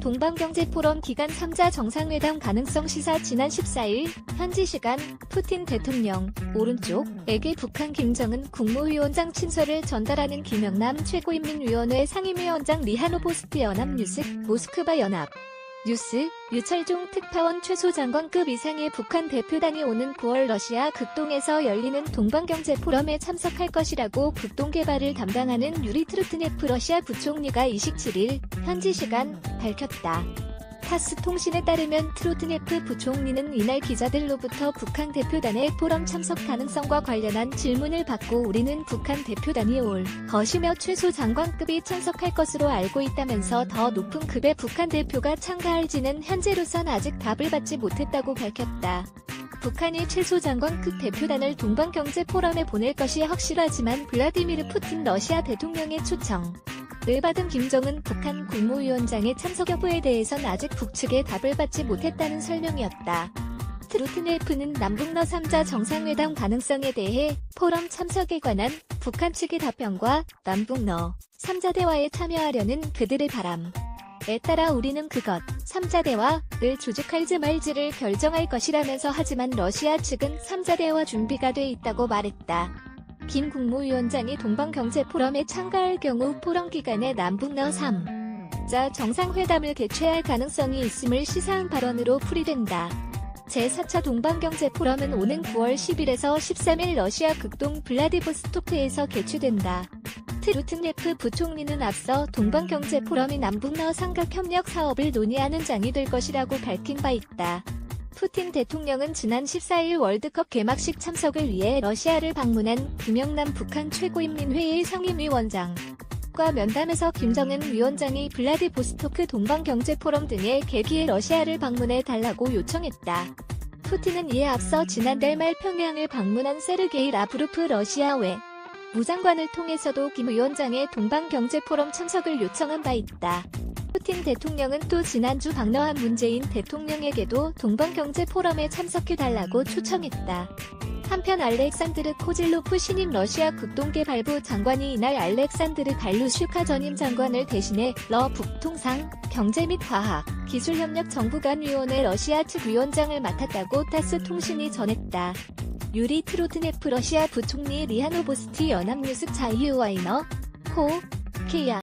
동방경제포럼 기간 3자 정상회담 가능성 시사 지난 14일 현지 시간 푸틴 대통령 오른쪽에게 북한 김정은 국무위원장 친서를 전달하는 김영남 최고인민위원회 상임위원장 리하노보스트 연합뉴스 모스크바 연합 뉴스 유철종 특파원 최소 장관급 이상의 북한 대표단이 오는 9월 러시아 극동에서 열리는 동방경제 포럼에 참석할 것이라고 극동 개발을 담당하는 유리 트루트네프 러시아 부총리가 27일 현지 시간 밝혔다. 타스 통신에 따르면 트로트네프 부총리는 이날 기자들로부터 북한 대표단의 포럼 참석 가능성과 관련한 질문을 받고 우리는 북한 대표단이 올 것이며 최소 장관급이 참석할 것으로 알고 있다면서 더 높은 급의 북한 대표가 참가할지는 현재로선 아직 답을 받지 못했다고 밝혔다. 북한이 최소 장관급 대표단을 동방경제 포럼에 보낼 것이 확실하지만 블라디미르 푸틴 러시아 대통령의 초청 을 받은 김정은 북한 국무위원장의 참석 여부에 대해선 아직 북측의 답을 받지 못했다는 설명이었다. 트루트네프는 남북러 3자 정상회담 가능성에 대해 포럼 참석에 관한 북한 측의 답변과 남북러 3자 대화에 참여하려는 그들의 바람, 에 따라 우리는 그것 3자 대화를 조직할지 말지를 결정할 것이라면서 하지만 러시아 측은 3자 대화 준비가 돼 있다고 말했다. 김 국무위원장이 동방경제 포럼에 참가할 경우 포럼 기간에 남북러 3자 정상회담을 개최할 가능성이 있음을 시사한 발언으로 풀이된다. 제4차 동방경제 포럼은 오는 9월 10일에서 13일 러시아 극동 블라디보스토크에서 개최된다. 트루트네프 부총리는 앞서 동방경제 포럼이 남북러 삼각협력 사업을 논의하는 장이 될 것이라고 밝힌 바 있다. 푸틴 대통령은 지난 14일 월드컵 개막식 참석을 위해 러시아를 방문한 김영남 북한 최고인민회의 상임위원장 과 면담에서 김정은 위원장이 블라디보스토크 동방경제포럼 등의 계기에 러시아를 방문해 달라고 요청했다. 푸틴은 이에 앞서 지난달 말 평양을 방문한 세르게이 라브로프 러시아 외 무장관을 통해서도 김 위원장의 동방경제포럼 참석을 요청한 바 있다. 푸틴 대통령은 또 지난주 방러한 문재인 대통령에게도 동방경제 포럼에 참석해달라고 초청했다. 한편 알렉산드르 코질로프 신임 러시아 국동개발부 장관이 이날 알렉산드르 갈루슈카 전임 장관을 대신해 러 북통상 경제 및 과학 기술협력 정부 간 위원회 러시아 측 위원장을 맡았다고 타스 통신이 전했다. 유리 트로트네프 러시아 부총리 리하노보스티 연합뉴스 자이유와이너 코 케야